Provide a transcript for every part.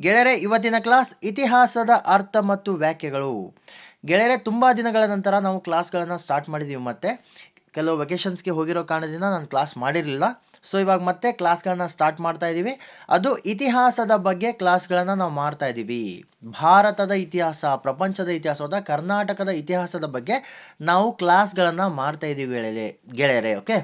ಗೆಳೆಯರೆ, ಇವತ್ತಿನ ಕ್ಲಾಸ್ ಇತಿಹಾಸದ ಅರ್ಥ ಮತ್ತು ವ್ಯಾಖ್ಯೆಗಳು. ಗೆಳೆಯರೆ, ತುಂಬ ದಿನಗಳ ನಂತರ ನಾವು ಕ್ಲಾಸ್ಗಳನ್ನು ಸ್ಟಾರ್ಟ್ ಮಾಡಿದ್ದೀವಿ ಮತ್ತೆ. ಕೆಲವು ವೆಕೇಷನ್ಸ್ಗೆ ಹೋಗಿರೋ ಕಾರಣದಿಂದ ನಾನು ಕ್ಲಾಸ್ ಮಾಡಿರಲಿಲ್ಲ. ಸೊ ಇವಾಗ ಮತ್ತೆ ಕ್ಲಾಸ್ಗಳನ್ನ ಸ್ಟಾರ್ಟ್ ಮಾಡ್ತಾ ಇದ್ದೀವಿ ಅದು ಇತಿಹಾಸದ ಬಗ್ಗೆ ಕ್ಲಾಸ್ಗಳನ್ನು ನಾವು ಮಾಡ್ತಾ ಇದ್ದೀವಿ ಭಾರತದ ಇತಿಹಾಸ, ಪ್ರಪಂಚದ ಇತಿಹಾಸವಾದ ಕರ್ನಾಟಕದ ಇತಿಹಾಸದ ಬಗ್ಗೆ ನಾವು ಕ್ಲಾಸ್ಗಳನ್ನು ಮಾಡ್ತಾ ಇದ್ದೀವಿ ಗೆಳೆಯರೆ ಗೆಳೆಯರೆ okay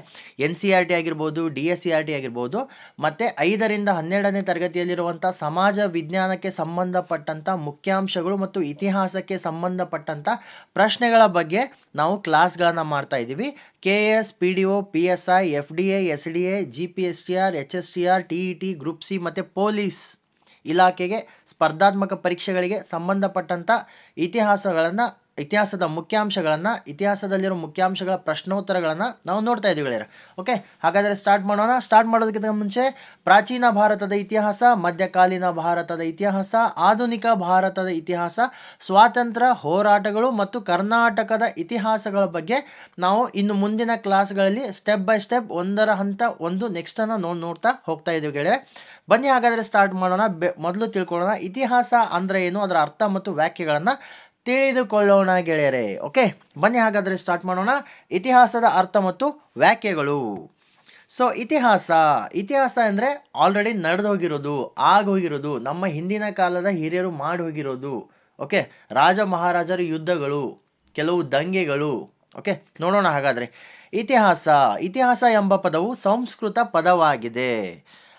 N C R T ಆಗಿರ್ಬೋದು D S C R T ಆಗಿರ್ಬೋದು, ಮತ್ತು ಐದರಿಂದ ಹನ್ನೆರಡನೇ ತರಗತಿಯಲ್ಲಿರುವಂಥ ಸಮಾಜ ವಿಜ್ಞಾನಕ್ಕೆ ಸಂಬಂಧಪಟ್ಟಂಥ ಮುಖ್ಯಾಂಶಗಳು ಮತ್ತು ಇತಿಹಾಸಕ್ಕೆ ಸಂಬಂಧಪಟ್ಟಂಥ ಪ್ರಶ್ನೆಗಳ ಬಗ್ಗೆ ನಾವು ಕ್ಲಾಸ್ಗಳನ್ನು ಮಾಡ್ತಾ ಇದ್ದೀವಿ K S P D O P S I F D A S D A G P S T R H S T R T E T group C ಮತ್ತು ಪೊಲೀಸ್. ಇಲಾಖೆಗೆ ಸ್ಪರ್ಧಾತ್ಮಕ ಪರೀಕ್ಷೆಗಳಿಗೆ ಸಂಬಂಧಪಟ್ಟಂಥ ಇತಿಹಾಸಗಳನ್ನು, ಇತಿಹಾಸದ ಮುಖ್ಯಾಂಶಗಳನ್ನು, ಇತಿಹಾಸದಲ್ಲಿರೋ ಮುಖ್ಯಾಂಶಗಳ ಪ್ರಶ್ನೋತ್ತರಗಳನ್ನು ನಾವು ನೋಡ್ತಾ ಇದ್ದೀವಿ ಓಕೆ ಹಾಗಾದರೆ ಸ್ಟಾರ್ಟ್ ಮಾಡೋಣ. ಸ್ಟಾರ್ಟ್ ಮಾಡೋದಕ್ಕಿಂತ ಮುಂಚೆ ಪ್ರಾಚೀನ ಭಾರತದ ಇತಿಹಾಸ, ಮಧ್ಯಕಾಲೀನ ಭಾರತದ ಇತಿಹಾಸ, ಆಧುನಿಕ ಭಾರತದ ಇತಿಹಾಸ, ಸ್ವಾತಂತ್ರ್ಯ ಹೋರಾಟಗಳು ಮತ್ತು ಕರ್ನಾಟಕದ ಇತಿಹಾಸಗಳ ಬಗ್ಗೆ ನಾವು ಇನ್ನು ಮುಂದಿನ ಕ್ಲಾಸ್ಗಳಲ್ಲಿ ಸ್ಟೆಪ್ ಬೈ ಸ್ಟೆಪ್ ಒಂದರ ಹಂತ ಒಂದು ನೆಕ್ಸ್ಟನ್ನು ನೋಡಿ ನೋಡ್ತಾ ಹೋಗ್ತಾ ಇದ್ದೀವಿ ಗೆಳೆಯರೆ. ಬನ್ನಿ ಹಾಗಾದರೆ ಸ್ಟಾರ್ಟ್ ಮಾಡೋಣ. ಬೆ ಮೊದಲು ತಿಳ್ಕೊಳ್ಳೋಣ. ಇತಿಹಾಸ ಅಂದರೆ ಏನು? ಅದರ ಅರ್ಥ ಮತ್ತು ವ್ಯಾಖ್ಯೆಗಳನ್ನು ತಿಳಿದುಕೊಳ್ಳೋಣ ಗೆಳೆಯರೆ. ಓಕೆ ಬನ್ನಿ ಹಾಗಾದರೆ ಸ್ಟಾರ್ಟ್ ಮಾಡೋಣ. ಇತಿಹಾಸದ ಅರ್ಥ ಮತ್ತು ವ್ಯಾಖ್ಯೆಗಳು. ಸೊ ಇತಿಹಾಸ. ಇತಿಹಾಸ ಅಂದರೆ ಆಲ್ರೆಡಿ ನಡೆದು ಹೋಗಿರೋದು ಆಗೋಗಿರೋದು. ನಮ್ಮ ಹಿಂದಿನ ಕಾಲದ ಹಿರಿಯರು ಮಾಡಿ ಹೋಗಿರೋದು ಓಕೆ ರಾಜ ಮಹಾರಾಜರ ಯುದ್ಧಗಳು, ಕೆಲವು ದಂಗೆಗಳು. ಓಕೆ ನೋಡೋಣ ಹಾಗಾದರೆ. ಇತಿಹಾಸ. ಇತಿಹಾಸ ಎಂಬ ಪದವು ಸಂಸ್ಕೃತ ಪದವಾಗಿದೆ.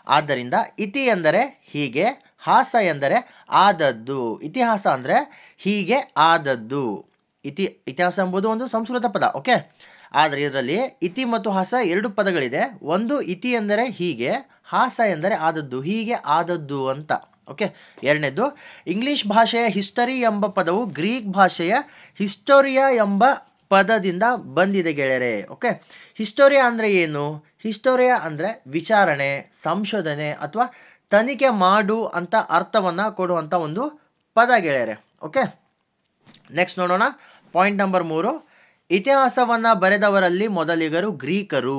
ಆದ್ದರಿಂದ ಇತಿ ಎಂದರೆ ಹೀಗೆ, ಹಾಸ ಎಂದರೆ ಆದದ್ದು. ಇತಿಹಾಸ ಅಂದರೆ ಹೀಗೆ ಆದದ್ದು. ಇತಿ, ಇತಿಹಾಸ ಎಂಬುದು ಒಂದು ಸಂಸ್ಕೃತ ಪದ, ಓಕೆ? ಆದರೆ ಇದರಲ್ಲಿ ಇತಿ ಮತ್ತು ಹಾಸ ಎರಡು ಪದಗಳಿದೆ. ಒಂದು ಇತಿ ಎಂದರೆ ಹೀಗೆ, ಹಾಸ ಎಂದರೆ ಆದದ್ದು. ಹೀಗೆ ಆದದ್ದು ಅಂತ, ಓಕೆ? ಎರಡನೇದು, ಇಂಗ್ಲಿಷ್ ಭಾಷೆಯ ಹಿಸ್ಟರಿ ಎಂಬ ಪದವು ಗ್ರೀಕ್ ಭಾಷೆಯ ಹಿಸ್ಟೋರಿಯಾ ಎಂಬ ಪದದಿಂದ ಬಂದಿದೆ ಗೆಳೆಯರೆ ಓಕೆ ಹಿಸ್ಟೋರಿಯಾ ಅಂದರೆ ಏನು? ಹಿಸ್ಟೋರಿಯಾ ಅಂದರೆ ವಿಚಾರಣೆ, ಸಂಶೋಧನೆ ಅಥವಾ ತನಿಖೆ ಮಾಡು ಅಂತ ಅರ್ಥವನ್ನು ಕೊಡುವಂಥ ಒಂದು ಪದ ಗೆಳೆಯರೆ ಓಕೆ ನೆಕ್ಸ್ಟ್ ನೋಡೋಣ. ಪಾಯಿಂಟ್ ನಂಬರ್ ಮೂರು. ಇತಿಹಾಸವನ್ನು ಬರೆದವರಲ್ಲಿ ಮೊದಲಿಗರು ಗ್ರೀಕರು.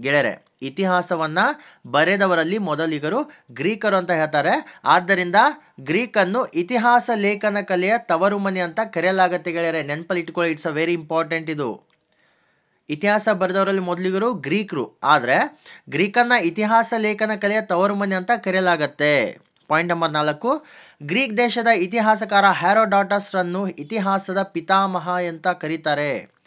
ಗೆಳೆಯರೆ ಇತಿಹಾಸವನ್ನು ಬರೆದವರಲ್ಲಿ ಮೊದಲಿಗರು ಗ್ರೀಕರು ಅಂತ ಹೇಳ್ತಾರೆ. ಆದ್ದರಿಂದ ಗ್ರೀಕನ್ನು ಇತಿಹಾಸ ಲೇಖನ ಕಲೆಯ ತವರು ಮನೆ ಅಂತ ಕರೆಯಲಾಗತ್ತೆ ಗೆಳೆಯರೆ. ನೆನಪಲ್ಲಿ ಇಟ್ಕೊಳ್ಳಿ ಇಟ್ಸ್ ಅ ವೆರಿ ಇಂಪಾರ್ಟೆಂಟ್ ಇದು. ಇತಿಹಾಸ ಬರೆದವರಲ್ಲಿ ಮೊದಲಿಗರು ಗ್ರೀಕರು. ಆದರೆ ಗ್ರೀಕನ್ನು ಇತಿಹಾಸ ಲೇಖನ ಕಲೆಯ ತವರು ಮನೆ ಅಂತ ಕರೆಯಲಾಗತ್ತೆ. ಪಾಯಿಂಟ್ ನಂಬರ್ ನಾಲ್ಕು. ಗ್ರೀಕ್ ದೇಶದ ಇತಿಹಾಸಕಾರ ಹ್ಯಾರೋಡಾಟಸ್ರನ್ನು ಇತಿಹಾಸದ ಪಿತಾಮಹ ಅಂತ ಕರೀತಾರೆ.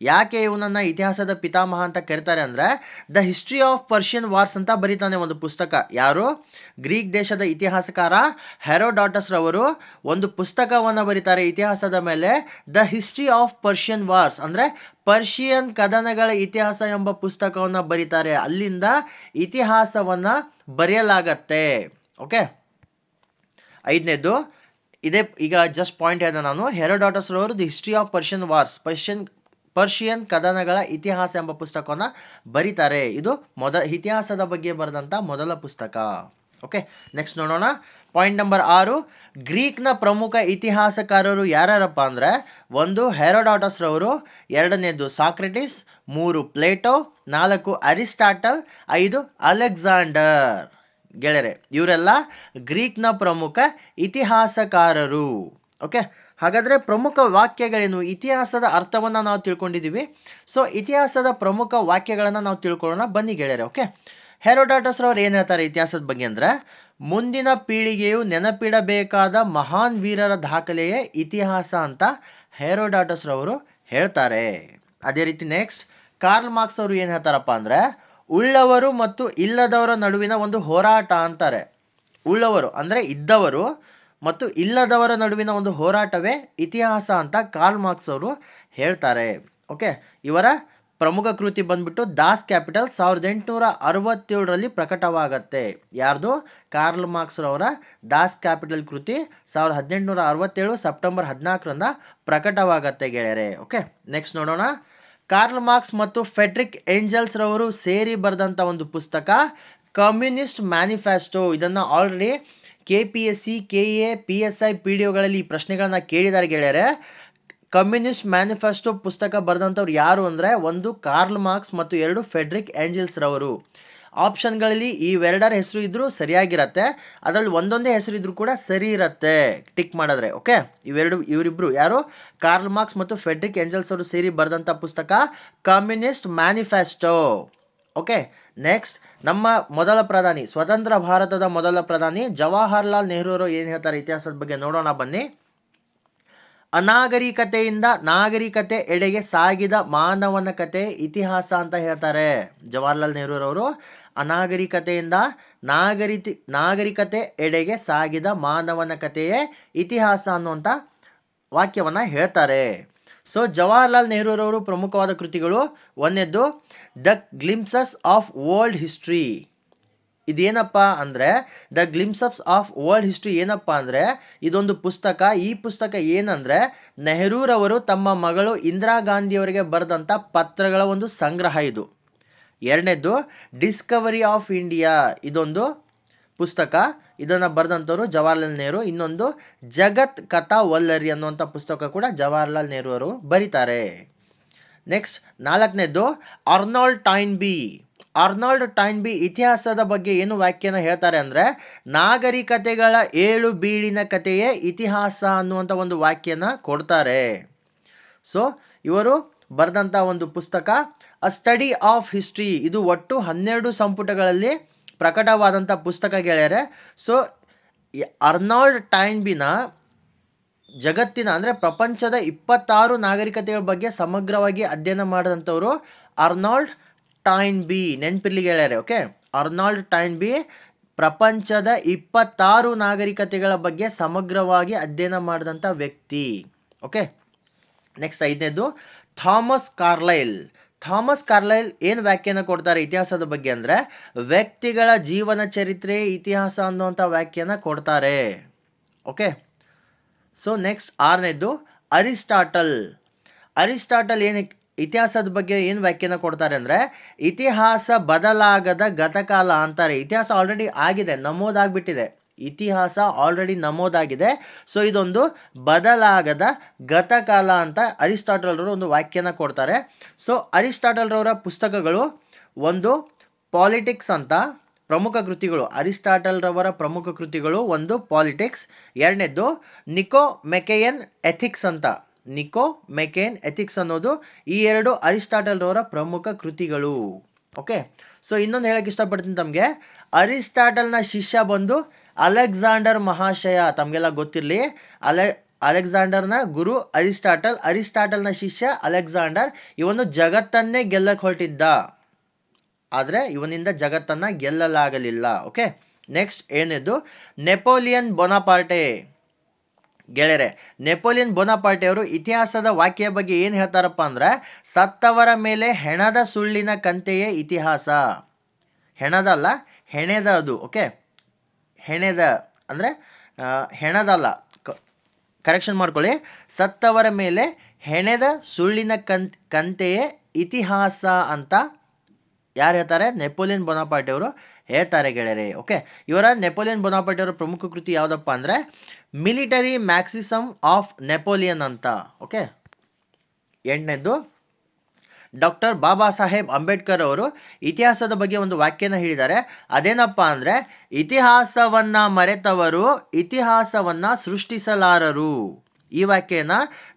ಯಾಕೆ ಇವನನ್ನು ಇತಿಹಾಸದ ಪಿತಾಮಹ ಅಂತ ಕರೀತಾರೆ ಅಂದರೆ, the history of Persian wars ಅಂತ ಬರೀತಾನೆ ಒಂದು ಪುಸ್ತಕ. ಯಾರು? ಗ್ರೀಕ್ ದೇಶದ ಇತಿಹಾಸಕಾರ ಹೆರೋಡಾಟಸ್ ರವರು ಒಂದು ಪುಸ್ತಕವನ್ನು ಬರೀತಾರೆ ಇತಿಹಾಸದ ಮೇಲೆ, the history of Persian wars ಅಂದರೆ ಪರ್ಷಿಯನ್ ಕದನಗಳ ಇತಿಹಾಸ ಎಂಬ ಪುಸ್ತಕವನ್ನು ಬರೀತಾರೆ. ಅಲ್ಲಿಂದ ಇತಿಹಾಸವನ್ನು ಬರೆಯಲಾಗತ್ತೆ. ಓಕೆ? ಐದನೇದು, ಇದೇ ಈಗ ಜಸ್ಟ್ ಪಾಯಿಂಟ್ ಹೇಳಿದೆ ನಾನು. ಹೆರೋಡಾಟಸ್ ರವರು the history of Persian wars, Persian Persian ಕದನಗಳ ಇತಿಹಾಸ ಎಂಬ ಪುಸ್ತಕವನ್ನು ಬರೀತಾರೆ. ಇದು ಮೊದ ಇತಿಹಾಸದ ಬಗ್ಗೆ ಬರೆದಂಥ ಮೊದಲ ಪುಸ್ತಕ. ಓಕೆ ನೆಕ್ಸ್ಟ್ ನೋಡೋಣ. ಪಾಯಿಂಟ್ ನಂಬರ್ ಆರು, ಗ್ರೀಕ್ನ ಪ್ರಮುಖ ಇತಿಹಾಸಕಾರರು ಯಾರ್ಯಾರಪ್ಪ ಅಂದರೆ, ಒಂದು ಹೆರೋಡಾಟಸ್ ರವರು, ಎರಡನೇದು ಸಾಕ್ರೆಟಿಸ್, ಮೂರು ಪ್ಲೇಟೋ, ನಾಲ್ಕು ಅರಿಸ್ಟಾಟಲ್, ಐದು ಅಲೆಕ್ಸಾಂಡರ್. ಗೆಳೆಯರೆ, ಇವರೆಲ್ಲ ಗ್ರೀಕ್ನ ಪ್ರಮುಖ ಇತಿಹಾಸಕಾರರು. ಓಕೆ ಹಾಗಾದರೆ ಪ್ರಮುಖ ವಾಕ್ಯಗಳೇನು? ಇತಿಹಾಸದ ಅರ್ಥವನ್ನು ನಾವು ತಿಳ್ಕೊಂಡಿದ್ದೀವಿ ಸೊ ಇತಿಹಾಸದ ಪ್ರಮುಖ ವಾಕ್ಯಗಳನ್ನು ನಾವು ತಿಳ್ಕೊಳ್ಳೋಣ. ಬನ್ನಿ ಗೆಳೆಯರೆ ಓಕೆ ಹೆರೋಡಾಟಸ್ ಅವರು ಏನು ಹೇಳ್ತಾರೆ ಇತಿಹಾಸದ ಬಗ್ಗೆ ಅಂದರೆ, ಮುಂದಿನ ಪೀಳಿಗೆಯು ನೆನಪಿಡಬೇಕಾದ ಮಹಾನ್ ವೀರರ ದಾಖಲೆಯೇ ಇತಿಹಾಸ ಅಂತ ಹೆರೋಡಾಟಸ್ ರವರು ಹೇಳ್ತಾರೆ. ಅದೇ ರೀತಿ ನೆಕ್ಸ್ಟ್ ಕಾರ್ಲ್ ಮಾರ್ಕ್ಸ್ ಅವರು ಏನು ಹೇಳ್ತಾರಪ್ಪ ಅಂದರೆ, ಉಳ್ಳವರು ಮತ್ತು ಇಲ್ಲದವರ ನಡುವಿನ ಒಂದು ಹೋರಾಟ ಅಂತಾರೆ. ಉಳ್ಳವರು ಅಂದರೆ ಇದ್ದವರು ಮತ್ತು ಇಲ್ಲದವರ ನಡುವಿನ ಒಂದು ಹೋರಾಟವೇ ಇತಿಹಾಸ ಅಂತ ಕಾರ್ಲ್ ಮಾರ್ಕ್ಸ್ ಅವರು ಹೇಳ್ತಾರೆ. ಓಕೆ, ಇವರ ಪ್ರಮುಖ ಕೃತಿ ಬಂದ್ಬಿಟ್ಟು ದಾಸ್ ಕ್ಯಾಪಿಟಲ್ ಸಾವಿರದ ಎಂಟುನೂರ ಅರವತ್ತೇಳರಲ್ಲಿ ಪ್ರಕಟವಾಗತ್ತೆ. ಯಾರ್ದು? ಕಾರ್ಲ್ ಮಾರ್ಕ್ಸ್ ರವರ ದಾಸ್ ಕ್ಯಾಪಿಟಲ್ ಕೃತಿ ಸಾವಿರದ ಹದಿನೆಂಟುನೂರ ಅರವತ್ತೇಳು ಸೆಪ್ಟೆಂಬರ್ ಹದಿನಾಲ್ಕರಿಂದ ಪ್ರಕಟವಾಗತ್ತೆ ಗೆಳೆಯರೆ. ಓಕೆ, ನೆಕ್ಸ್ಟ್ ನೋಡೋಣ. ಕಾರ್ಲ್ ಮಾರ್ಕ್ಸ್ ಮತ್ತು ಫೆಡ್ರಿಕ್ ಏಂಜಲ್ಸ್ ರವರು ಸೇರಿ ಬರೆದಂಥ ಒಂದು ಪುಸ್ತಕ ಕಮ್ಯುನಿಸ್ಟ್ ಮ್ಯಾನಿಫೆಸ್ಟೋ. ಇದನ್ನು already K P S C K A P S I P D ಒಗಳಲ್ಲಿ ಈ ಪ್ರಶ್ನೆಗಳನ್ನ ಕೇಳಿದ್ದಾರೆ ಗೆಳೆಯರೆ. ಕಮ್ಯುನಿಸ್ಟ್ ಮ್ಯಾನಿಫೆಸ್ಟೋ ಪುಸ್ತಕ ಬರೆದಂಥವ್ರು ಯಾರು ಅಂದರೆ ಒಂದು ಕಾರ್ಲ್ ಮಾರ್ಕ್ಸ್ ಮತ್ತು ಎರಡು ಫೆಡ್ರಿಕ್ ಏಂಜಲ್ಸ್ರವರು ಆಪ್ಷನ್ಗಳಲ್ಲಿ ಇವೆರಡರ ಹೆಸರು ಇದ್ದರೂ ಸರಿಯಾಗಿರತ್ತೆ. ಅದರಲ್ಲಿ ಒಂದೊಂದೇ ಹೆಸರು ಇದ್ದರೂ ಕೂಡ ಸರಿ ಇರತ್ತೆ. ಟಿಕ್ ಮಾಡಿದ್ರೆ ಓಕೆ ಇವೆರಡು ಇವರಿಬ್ಬರು ಯಾರು? ಕಾರ್ಲ್ ಮಾರ್ಕ್ಸ್ ಮತ್ತು ಫೆಡ್ರಿಕ್ ಏಂಜಲ್ಸ್ ಅವರು ಸೇರಿ ಬರೆದಂಥ ಪುಸ್ತಕ ಕಮ್ಯುನಿಸ್ಟ್ ಮ್ಯಾನಿಫೆಸ್ಟೋ ಓಕೆ ನೆಕ್ಸ್ಟ್ ನಮ್ಮ ಮೊದಲ ಪ್ರಧಾನಿ, ಸ್ವತಂತ್ರ ಭಾರತದ ಮೊದಲ ಪ್ರಧಾನಿ ಜವಾಹರ್ಲಾಲ್ ನೆಹರು ಅವರು ಏನು ಹೇಳ್ತಾರೆ ಇತಿಹಾಸದ ಬಗ್ಗೆ ನೋಡೋಣ ಬನ್ನಿ. ಅನಾಗರಿಕತೆಯಿಂದ ನಾಗರಿಕತೆ ಎಡೆಗೆ ಸಾಗಿದ ಮಾನವನ ಕತೆ, ಇತಿಹಾಸ ಅಂತ ಹೇಳ್ತಾರೆ ಜವಾಹರ್ಲಾಲ್ ನೆಹರೂರವರು ಅನಾಗರಿಕತೆಯಿಂದ ನಾಗರಿತಿ, ನಾಗರಿಕತೆ ಎಡೆಗೆ ಸಾಗಿದ ಮಾನವನ ಕಥೆಯೇ ಇತಿಹಾಸ ಅನ್ನುವಂಥ ವಾಕ್ಯವನ್ನು ಹೇಳ್ತಾರೆ. ಸೊ ಜವಾಹರ್ಲಾಲ್ ನೆಹರೂರವರು ಪ್ರಮುಖವಾದ ಕೃತಿಗಳು. ಒಂದೆದ್ದು the glimpses of world history ಇದೇನಪ್ಪ ಅಂದರೆ the glimpses of world history ಏನಪ್ಪ ಅಂದರೆ, ಇದೊಂದು ಪುಸ್ತಕ. ಈ ಪುಸ್ತಕ ಏನಂದರೆ, ನೆಹರೂರವರು ತಮ್ಮ ಮಗಳು ಇಂದಿರಾ ಗಾಂಧಿಯವರಿಗೆ ಬರೆದಂಥ ಪತ್ರಗಳ ಒಂದು ಸಂಗ್ರಹ ಇದು. ಎರಡನೇದು ಡಿಸ್ಕವರಿ ಆಫ್ ಇಂಡಿಯಾ ಇದೊಂದು ಪುಸ್ತಕ. ಇದನ್ನು ಬರೆದಂಥವ್ರು ಜವಾಹರ್ಲಾಲ್ ನೆಹರು. ಇನ್ನೊಂದು ಜಗತ್ ಕಥಾ ವಲ್ಲರಿ ಅನ್ನುವಂಥ ಪುಸ್ತಕ ಕೂಡ ಜವಾಹರ್ಲಾಲ್ ನೆಹರು ಅವರು ಬರೀತಾರೆ. ನೆಕ್ಸ್ಟ್ ನಾಲ್ಕನೇದು Arnold Toynbee Arnold Toynbee ಇತಿಹಾಸದ ಬಗ್ಗೆ ಏನು ವ್ಯಾಖ್ಯಾನ ಹೇಳ್ತಾರೆ ಅಂದರೆ, ನಾಗರಿಕತೆಗಳ ಏಳು ಬೀಳಿನ ಕಥೆಯೇ ಇತಿಹಾಸ ಅನ್ನುವಂಥ ಒಂದು ವ್ಯಾಖ್ಯಾನ ಕೊಡ್ತಾರೆ. ಸೊ ಇವರು ಬರೆದಂಥ ಒಂದು ಪುಸ್ತಕ ಅ ಸ್ಟಡಿ ಆಫ್ ಹಿಸ್ಟ್ರಿ ಇದು ಒಟ್ಟು ಹನ್ನೆರಡು ಸಂಪುಟಗಳಲ್ಲಿ ಪ್ರಕಟವಾದಂಥ ಪುಸ್ತಕ ಗೆಳೆಯರೆ ಸೊ ಅರ್ನಾಲ್ಡ್ ಟೈನ್ಬಿನ ಜಗತ್ತಿನ, ಅಂದರೆ ಪ್ರಪಂಚದ ಇಪ್ಪತ್ತಾರು ನಾಗರಿಕತೆಗಳ ಬಗ್ಗೆ ಸಮಗ್ರವಾಗಿ ಅಧ್ಯಯನ ಮಾಡಿದಂಥವರು ಅರ್ನಾಲ್ಡ್ ಟೈನ್ ಬಿ ನೆನ್ಪಿರ್ಲಿ ಗೆಳೆಯರೆ ಓಕೆ ಅರ್ನಾಲ್ಡ್ ಟೈನ್ ಬಿ ಪ್ರಪಂಚದ ಇಪ್ಪತ್ತಾರು ನಾಗರಿಕತೆಗಳ ಬಗ್ಗೆ ಸಮಗ್ರವಾಗಿ ಅಧ್ಯಯನ ಮಾಡಿದಂಥ ವ್ಯಕ್ತಿ ಓಕೆ ನೆಕ್ಸ್ಟ್ ಐದನೇದು, ಥಾಮಸ್ ಕಾರ್ಲೈಲ್. ಥಾಮಸ್ ಕಾರ್ಲೈಲ್ ಏನು ವ್ಯಾಖ್ಯಾನ ಕೊಡ್ತಾರೆ ಇತಿಹಾಸದ ಬಗ್ಗೆ ಅಂದರೆ, ವ್ಯಕ್ತಿಗಳ ಜೀವನ ಚರಿತ್ರೆ, ಇತಿಹಾಸ ಅನ್ನುವಂಥ ವ್ಯಾಖ್ಯಾನ ಕೊಡ್ತಾರೆ. ಓಕೆ ಸೊ ನೆಕ್ಸ್ಟ್ ಆರನೇದು ಅರಿಸ್ಟಾಟಲ್. ಅರಿಸ್ಟಾಟಲ್ ಏನು ಇತಿಹಾಸದ ಬಗ್ಗೆ ಏನು ವ್ಯಾಖ್ಯಾನ ಕೊಡ್ತಾರೆ ಅಂದರೆ, ಇತಿಹಾಸ ಬದಲಾಗದ ಗತಕಾಲ ಅಂತಾರೆ. ಇತಿಹಾಸ ಆಲ್ರೆಡಿ ಆಗಿದೆ, ನಮೂದಾಗ್ಬಿಟ್ಟಿದೆ. ಇತಿಹಾಸ ಆಲ್ರೆಡಿ ನಮೂದಾಗಿದೆ. ಸೊ ಇದೊಂದು ಬದಲಾಗದ ಗತಕಾಲ ಅಂತ ಅರಿಸ್ಟಾಟಲ್ರವರು ಒಂದು ವ್ಯಾಖ್ಯಾನ ಕೊಡ್ತಾರೆ. ಸೊ ಅರಿಸ್ಟಾಟಲ್ರವರ ಪುಸ್ತಕಗಳು ಒಂದು ಪಾಲಿಟಿಕ್ಸ್ ಅಂತ ಪ್ರಮುಖ ಕೃತಿಗಳು. ಅರಿಸ್ಟಾಟಲ್ರವರ ಪ್ರಮುಖ ಕೃತಿಗಳು ಒಂದು ಪಾಲಿಟಿಕ್ಸ್ ಎರಡನೇದ್ದು ನಿಕೋ ಮೆಕೆಯನ್ ಎಥಿಕ್ಸ್ ಅಂತ. ನಿಕೋ ಮೆಕೇನ್ ಎಥಿಕ್ಸ್ ಅನ್ನೋದು ಈ ಎರಡು ಅರಿಸ್ಟಾಟಲ್ರವರ ಪ್ರಮುಖ ಕೃತಿಗಳು. ಓಕೆ ಸೊ ಇನ್ನೊಂದು ಹೇಳಕ್ಕೆ ಇಷ್ಟಪಡ್ತೀನಿ ತಮಗೆ. ಅರಿಸ್ಟಾಟಲ್ನ ಶಿಷ್ಯ ಬಂದು ಅಲೆಕ್ಸಾಂಡರ್ ಮಹಾಶಯ, ತಮಗೆಲ್ಲ ಗೊತ್ತಿರಲಿ. ಅಲೆ, ಅಲೆಕ್ಸಾಂಡರ್ನ ಗುರು ಅರಿಸ್ಟಾಟಲ್, ಅರಿಸ್ಟಾಟಲ್ನ ಶಿಷ್ಯ ಅಲೆಕ್ಸಾಂಡರ್, ಇವನು ಜಗತ್ತನ್ನೇ ಗೆಲ್ಲಕ್ಕೆ ಹೊರಟಿದ್ದ. ಆದರೆ ಇವನಿಂದ ಜಗತ್ತನ್ನು ಗೆಲ್ಲಲಾಗಲಿಲ್ಲ, ಓಕೆ? ನೆಕ್ಸ್ಟ್ ಏನಿದ್ದು? Napoleon Bonaparte. ಗೆಳೆಯರೆ, ನೆಪೋಲಿಯನ್ ಬೊನಾಪಾರ್ಟೆ ಅವರು ಇತಿಹಾಸದ ವಾಕ್ಯ ಬಗ್ಗೆ ಏನು ಹೇಳ್ತಾರಪ್ಪ ಅಂದರೆ, ಸತ್ತವರ ಮೇಲೆ ಹೆಣದ ಸುಳ್ಳಿನ ಕಂತೆಯೇ ಇತಿಹಾಸ. ಹೆಣದಲ್ಲ ಹೆಣೆದ ಅದು ಓಕೆ? ಹೆಣೆದ, ಅಂದರೆ ಹೆಣದಲ್ಲ ಕರೆಕ್ಷನ್ ಮಾಡ್ಕೊಳ್ಳಿ. ಸತ್ತವರ ಮೇಲೆ ಹೆಣೆದ ಸುಳ್ಳಿನ ಕಂತ್, ಕಂತೆಯೇ ಇತಿಹಾಸ ಅಂತ ಯಾರು ಹೇಳ್ತಾರೆ? ನೆಪೋಲಿಯನ್ ಬೊನಾಪಾಟಿಯವರು ಹೇಳ್ತಾರೆ ಗೆಳೆಯರೆ, ಓಕೆ? ಇವರ ನೆಪೋಲಿಯನ್ ಬೊನಾಪಾಟಿಯವರ ಪ್ರಮುಖ ಕೃತಿ ಯಾವುದಪ್ಪ ಅಂದರೆ ಮಿಲಿಟರಿ ಮ್ಯಾಕ್ಸಿಸಮ್ ಆಫ್ ನೆಪೋಲಿಯನ್ ಅಂತ, ಓಕೆ? ಎಂಟನೇದು ಡಾಕ್ಟರ್ ಬಾಬಾ ಸಾಹೇಬ್ ಅಂಬೇಡ್ಕರ್ ಅವರು ಇತಿಹಾಸದ ಬಗ್ಗೆ ಒಂದು ವಾಕ್ಯನ ಹೇಳಿದ್ದಾರೆ. ಅದೇನಪ್ಪ ಅಂದರೆ, ಇತಿಹಾಸವನ್ನು ಮರೆತವರು ಇತಿಹಾಸವನ್ನು ಸೃಷ್ಟಿಸಲಾರರು. ಈ ವಾಕ್ಯನ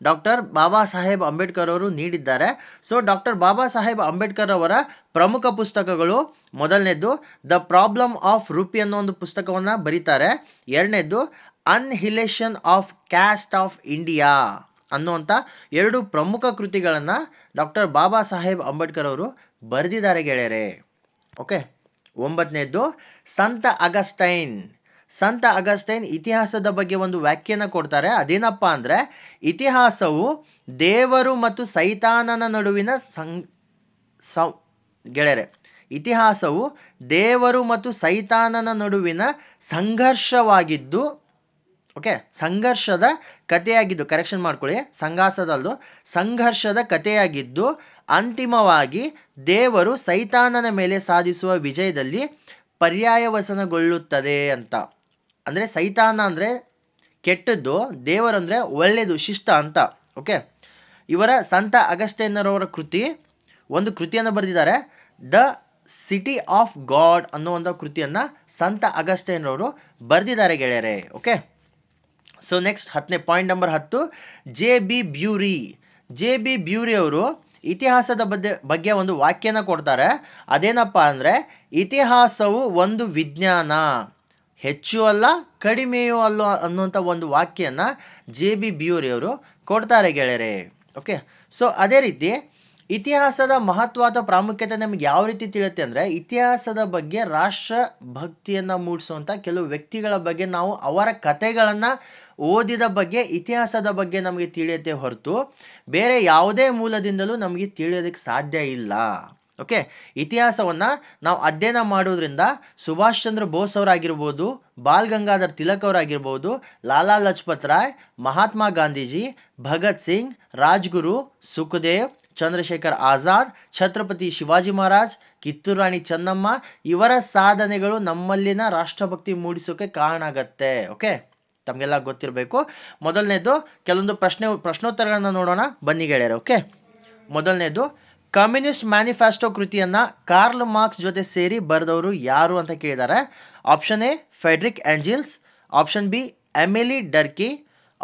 ಡಾಕ್ಟರ್ ಬಾಬಾ ಸಾಹೇಬ್ ಅಂಬೇಡ್ಕರ್ ಅವರು ನೀಡಿದ್ದಾರೆ. ಸೊ, ಡಾಕ್ಟರ್ ಬಾಬಾ ಸಾಹೇಬ್ ಅಂಬೇಡ್ಕರ್ ಅವರ ಪ್ರಮುಖ ಪುಸ್ತಕಗಳು ಮೊದಲನೇದು ದ ಪ್ರಾಬ್ಲಮ್ ಆಫ್ ರುಪಿ ಅನ್ನೋ ಒಂದು ಪುಸ್ತಕವನ್ನು ಬರೀತಾರೆ. ಎರಡನೇದ್ದು, annihilation of caste of India. ಅನ್ನುವಂಥ ಎರಡು ಪ್ರಮುಖ ಕೃತಿಗಳನ್ನು ಡಾಕ್ಟರ್ ಬಾಬಾ ಸಾಹೇಬ್ ಅಂಬೇಡ್ಕರ್ ಅವರು ಬರೆದಿದ್ದಾರೆ ಗೆಳೆಯರೆ. ಓಕೆ? ಒಂಬತ್ತನೇದ್ದು ಸಂತ ಅಗಸ್ಟೈನ್. ಸಂತ ಅಗಸ್ಟೈನ್ ಇತಿಹಾಸದ ಬಗ್ಗೆ ಒಂದು ವ್ಯಾಖ್ಯಾನ ಕೊಡ್ತಾರೆ. ಅದೇನಪ್ಪ ಅಂದರೆ, ಇತಿಹಾಸವು ದೇವರು ಮತ್ತು ಸೈತಾನನ ನಡುವಿನ ಸಂ ಸಂ, ಗೆಳೆಯರೆ, ಇತಿಹಾಸವು ದೇವರು ಮತ್ತು ಸೈತಾನನ ನಡುವಿನ ಸಂಘರ್ಷವಾಗಿದ್ದು, ಓಕೆ, ಸಂಘರ್ಷದ ಕಥೆಯಾಗಿದ್ದು ಕರೆಕ್ಷನ್ ಮಾಡ್ಕೊಳ್ಳಿ. ಸಂಘಾಸದಲ್ಲೂ ಸಂಘರ್ಷದ ಕಥೆಯಾಗಿದ್ದು ಅಂತಿಮವಾಗಿ ದೇವರು ಸೈತಾನನ ಮೇಲೆ ಸಾಧಿಸುವ ವಿಜಯದಲ್ಲಿ ಪರ್ಯಾಯವಸನಗೊಳ್ಳುತ್ತದೆ ಅಂತ. ಅಂದರೆ ಸೈತಾನ ಅಂದರೆ ಕೆಟ್ಟದ್ದು ದೇವರಂದರೆ ಒಳ್ಳೆಯದು, ಶಿಷ್ಟ ಅಂತ. ಓಕೆ? ಇವರ ಸಂತ ಅಗಸ್ಟೇನರವರ ಕೃತಿ, ಒಂದು ಕೃತಿಯನ್ನು ಬರೆದಿದ್ದಾರೆ. ದ ಸಿಟಿ ಆಫ್ ಗಾಡ್ ಅನ್ನೋ ಒಂದು ಕೃತಿಯನ್ನು ಸಂತ ಅಗಸ್ಟೇನರವರು ಬರೆದಿದ್ದಾರೆ ಗೆಳೆಯರೆ. ಓಕೆ? ಸೊ ನೆಕ್ಸ್ಟ್ ಹತ್ತನೇ ಪಾಯಿಂಟ್ ನಂಬರ್ ಹತ್ತು J B Bury J B Bury ಅವರು ಇತಿಹಾಸದ ಬಗ್ಗೆ ಬಗ್ಗೆ ಒಂದು ವಾಕ್ಯನ ಕೊಡ್ತಾರೆ. ಅದೇನಪ್ಪ ಅಂದರೆ, ಇತಿಹಾಸವು ಒಂದು ವಿಜ್ಞಾನ. ಹೆಚ್ಚು ಅಲ್ಲ, ಕಡಿಮೆಯೂ ಅಲ್ಲ ಅನ್ನುವಂಥ ಒಂದು ವಾಕ್ಯನ ಜೆ ಬಿ ಬ್ಯೂರಿ ಅವರು ಕೊಡ್ತಾರೆ ಗೆಳೆಯರೇ. ಓಕೆ ಸೊ ಅದೇ ರೀತಿ, ಇತಿಹಾಸದ ಮಹತ್ವ ಅಥವಾ ಪ್ರಾಮುಖ್ಯತೆ ನಮಗೆ ಯಾವ ರೀತಿ ತಿಳಿಯುತ್ತೆ ಅಂದರೆ, ಇತಿಹಾಸದ ಬಗ್ಗೆ ರಾಷ್ಟ್ರ ಭಕ್ತಿಯನ್ನು ಮೂಡಿಸುವಂಥ ಕೆಲವು ವ್ಯಕ್ತಿಗಳ ಬಗ್ಗೆ ನಾವು ಅವರ ಕಥೆಗಳನ್ನು ಓದಿದ ಬಗ್ಗೆ, ಇತಿಹಾಸದ ಬಗ್ಗೆ ನಮಗೆ ತಿಳಿಯುತ್ತೆ ಹೊರತು ಬೇರೆ ಯಾವುದೇ ಮೂಲದಿಂದಲೂ ನಮಗೆ ತಿಳಿಯೋದಕ್ಕೆ ಸಾಧ್ಯ ಇಲ್ಲ. ಓಕೆ? ಇತಿಹಾಸವನ್ನು ನಾವು ಅಧ್ಯಯನ ಮಾಡೋದ್ರಿಂದ ಸುಭಾಷ್ ಚಂದ್ರ ಬೋಸ್ ಅವರಾಗಿರ್ಬೋದು, ಬಾಲ್ ಗಂಗಾಧರ್ ತಿಲಕ್ ಅವರಾಗಿರ್ಬೋದು, ಲಾಲಾ ಲಜಪತ್ ರಾಯ್, ಮಹಾತ್ಮ ಗಾಂಧೀಜಿ, ಭಗತ್ ಸಿಂಗ್, ರಾಜ್ಗುರು ಸುಖದೇವ್, ಚಂದ್ರಶೇಖರ್ ಆಜಾದ್, ಛತ್ರಪತಿ ಶಿವಾಜಿ ಮಹಾರಾಜ್, ಕಿತ್ತೂರು ರಾಣಿ ಚೆನ್ನಮ್ಮ ಇವರ ಸಾಧನೆಗಳು ನಮ್ಮಲ್ಲಿನ ರಾಷ್ಟ್ರಭಕ್ತಿ ಮೂಡಿಸೋಕೆ ಕಾರಣ ಆಗತ್ತೆ. ಓಕೆ? ತಮಗೆಲ್ಲ ಗೊತ್ತಿರಬೇಕು. ಮೊದಲನೇದು ಕೆಲವೊಂದು ಪ್ರಶ್ನೆ, ಪ್ರಶ್ನೋತ್ತರಗಳನ್ನು ನೋಡೋಣ, ಬನ್ನಿ ಗೆಳೆಯರು ಓಕೆ ಮೊದಲನೇದು, ಕಮ್ಯುನಿಸ್ಟ್ ಮ್ಯಾನಿಫೆಸ್ಟೋ ಕೃತಿಯನ್ನು ಕಾರ್ಲ್ ಮಾರ್ಕ್ಸ್ ಜೊತೆ ಸೇರಿ ಬರೆದವರು ಯಾರು ಅಂತ ಕೇಳಿದ್ದಾರೆ option A Friedrich Engels option B, Emile Durkheim.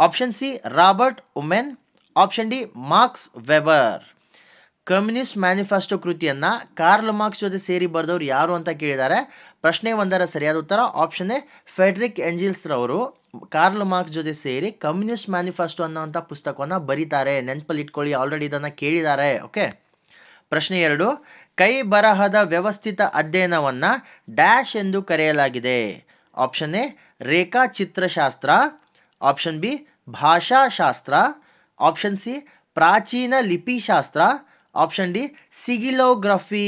Option C, Robert Owen. Option D, Marx Weber. Communist manifesto ಕೃತಿಯನ್ನು ಕಾರ್ಲ್ ಮಾರ್ಕ್ಸ್ ಜೊತೆ ಸೇರಿ ಬರೆದವರು ಯಾರು ಅಂತ ಕೇಳಿದ್ದಾರೆ ಪ್ರಶ್ನೆ ಒಂದರ ಸರಿಯಾದ ಉತ್ತರ, ಆಪ್ಷನ್ ಎ ಫೆಡ್ರಿಕ್ ಎಂಜಿಲ್ಸ್ರವರು ಕಾರ್ಲ್ ಮಾರ್ಕ್ಸ್ ಜೊತೆ ಸೇರಿ ಕಮ್ಯುನಿಸ್ಟ್ ಮ್ಯಾನಿಫೆಸ್ಟೋ ಅನ್ನೋಂಥ ಪುಸ್ತಕವನ್ನು ಬರೀತಾರೆ ನೆನಪಲ್ಲಿ ಇಟ್ಕೊಳ್ಳಿ ಆಲ್ರೆಡಿ ಇದನ್ನು ಕೇಳಿದ್ದಾರೆ ಓಕೆ ಪ್ರಶ್ನೆ ಎರಡು, ಕೈ ಬರಹದ ವ್ಯವಸ್ಥಿತ ಅಧ್ಯಯನವನ್ನು ಡ್ಯಾಶ್ ಎಂದು ಕರೆಯಲಾಗಿದೆ. ಆಪ್ಷನ್ ಎ, ರೇಖಾಚಿತ್ರಶಾಸ್ತ್ರ. ಆಪ್ಷನ್ ಬಿ, ಭಾಷಾಶಾಸ್ತ್ರ. ಆಪ್ಷನ್ ಸಿ, ಪ್ರಾಚೀನ ಲಿಪಿಶಾಸ್ತ್ರ. Option D, ಸಿಗಿಲೋಗ್ರಫಿ.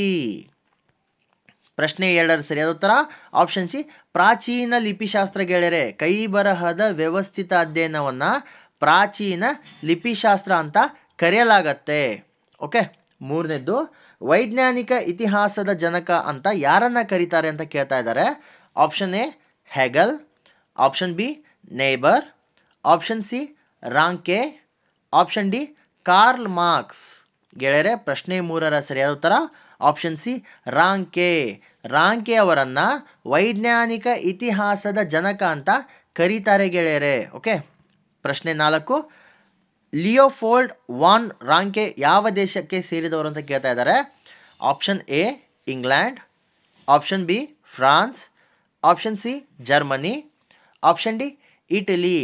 ಪ್ರಶ್ನೆ ಎರಡರ ಸರಿಯಾದ ಉತ್ತರ, ಆಪ್ಷನ್ ಸಿ ಪ್ರಾಚೀನ ಲಿಪಿಶಾಸ್ತ್ರ ಗೆಳೆಯರೆ ಕೈ ಬರಹದ ವ್ಯವಸ್ಥಿತ ಅಧ್ಯಯನವನ್ನು ಪ್ರಾಚೀನ ಲಿಪಿಶಾಸ್ತ್ರ ಅಂತ ಕರೆಯಲಾಗತ್ತೆ. ಓಕೆ, ಮೂರನೇದ್ದು, ವೈಜ್ಞಾನಿಕ ಇತಿಹಾಸದ ಜನಕ ಅಂತ ಯಾರನ್ನ ಕರೀತಾರೆ ಅಂತ ಕೇಳ್ತಾ ಇದ್ದಾರೆ? Option A, Hegel. Option B, Niebuhr. Option C, Ranke. Option D, Karl Marx. ಗೆಳೆಯರೆ, ಪ್ರಶ್ನೆ ಮೂರರ ಸರಿಯಾದ ಉತ್ತರ ಆಪ್ಷನ್ ಸಿ ರಾಂಕೆ ರಾಂಕೆ ಅವರನ್ನು ವೈಜ್ಞಾನಿಕ ಇತಿಹಾಸದ ಜನಕ ಅಂತ ಕರೀತಾರೆ ಗೆಳೆಯರೆ ಓಕೆ ಪ್ರಶ್ನೆ ನಾಲ್ಕು ಲಿಯೋಫೋಲ್ಡ್ ವಾನ್ ರಾಂಕೆ ಯಾವ ದೇಶಕ್ಕೆ ಸೇರಿದವರು ಅಂತ ಕೇಳ್ತಾ ಇದ್ದಾರೆ? Option A England option B France option C Germany option D Italy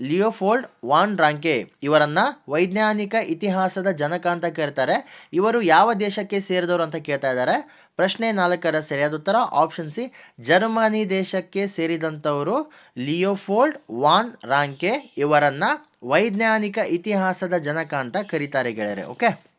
Leopold von Ranke ಇವರನ್ನು ವೈಜ್ಞಾನಿಕ ಇತಿಹಾಸದ ಜನಕ ಅಂತ ಕರೀತಾರೆ ಇವರು ಯಾವ ದೇಶಕ್ಕೆ ಸೇರಿದವರು ಅಂತ ಕೇಳ್ತಾ ಇದ್ದಾರೆ. ಪ್ರಶ್ನೆ ನಾಲ್ಕರ ಸರಿಯಾದ ಉತ್ತರ ಆಪ್ಷನ್ ಸಿ, ಜರ್ಮನಿ ದೇಶಕ್ಕೆ ಸೇರಿದಂಥವರು ಲಿಯೋಫೋಲ್ಡ್ ವಾನ್ ರಾಂಕೆ ಇವರನ್ನು ವೈಜ್ಞಾನಿಕ ಇತಿಹಾಸದ ಜನಕ ಅಂತ ಕರೀತಾರೆ ಗೆಳೆಯರೆ, ಓಕೆ?